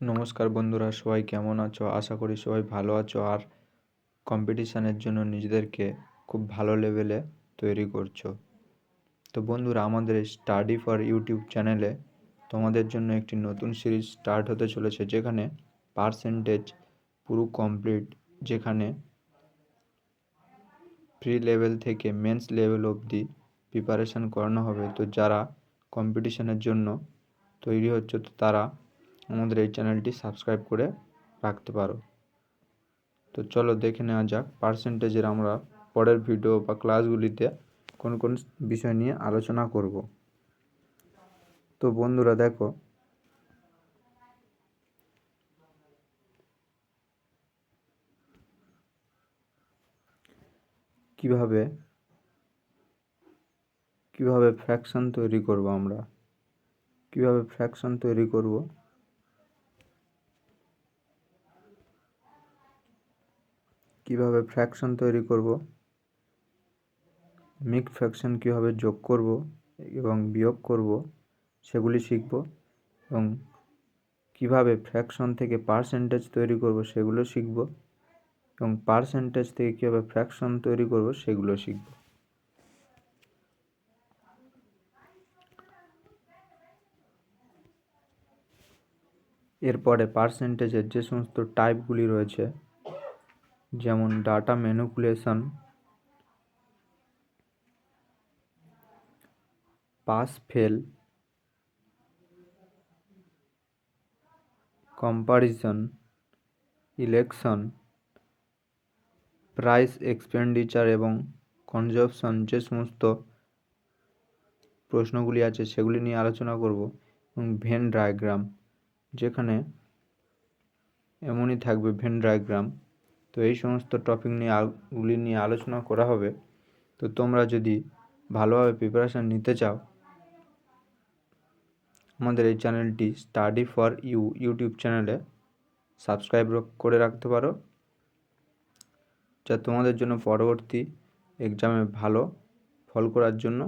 নমস্কার বন্ধুরা, সবাই কেমন আছো? আশা করি সবাই ভালো আছো। আর কম্পিটিশানের জন্য নিজেদেরকে খুব ভালো লেভেলে তৈরি করছ। তো বন্ধুরা, আমাদের স্টাডি ফর ইউটিউব চ্যানেলে তোমাদের জন্য একটি নতুন সিরিজ স্টার্ট হতে চলেছে, যেখানে পার্সেন্টেজ পুরো কমপ্লিট যেখানে প্রি লেভেল থেকে মেন্স লেভেল অবধি প্রিপারেশান করানো হবে। তো যারা কম্পিটিশানের জন্য তৈরি হচ্ছে, তো তারা আমাদের এই চ্যানেলটি সাবস্ক্রাইব করে রাখতে পারো। তো চলো দেখে নেওয়া যাক পার্সেন্টেজের আমরা পরের ভিডিও বা ক্লাসগুলিতে কোন কোন বিষয় নিয়ে আলোচনা করব। তো বন্ধুরা দেখো, কীভাবে কীভাবে ফ্র্যাকশন তৈরি করব আমরা? কীভাবে ফ্র্যাকশন তৈরি করব? কীভাবে ফ্র্যাকশন তৈরি করব? মিক্স ফ্র্যাকশন কীভাবে যোগ করব? এবং বিয়োগ করব? সেগুলি শিখব। এবং কীভাবে ফ্র্যাকশন থেকে পার্সেন্টেজ তৈরি করব সেগুলো শিখব। এবং পার্সেন্টেজ থেকে কীভাবে ফ্র্যাকশন তৈরি করব সেগুলো শিখব। এরপরে পার্সেন্টেজের যে সমস্ত টাইপগুলি রয়েছে যেমন data manipulation, pass fail, comparison, election, price expenditure এবং কনজাপশন যে সমস্ত প্রশ্নগুলি আছে সেগুলি নিয়ে আলোচনা করব এবং ভেন ডায়াগ্রাম যেখানে এমনই থাকবে ভেন ডায়াগ্রাম তো এই সমস্ত টপিক নিয়ে গুলি নিয়ে আলোচনা করা হবে। তো তোমরা যদি ভালোভাবে প্রিপারেশান নিতে চাও, আমাদের এই চ্যানেলটি স্টাডি ফর ইউ ইউটিউব চ্যানেলে সাবস্ক্রাইব করে রাখতে পারো। যা তোমাদের জন্য পরবর্তী এক্সামে ভালো ফল করার জন্য।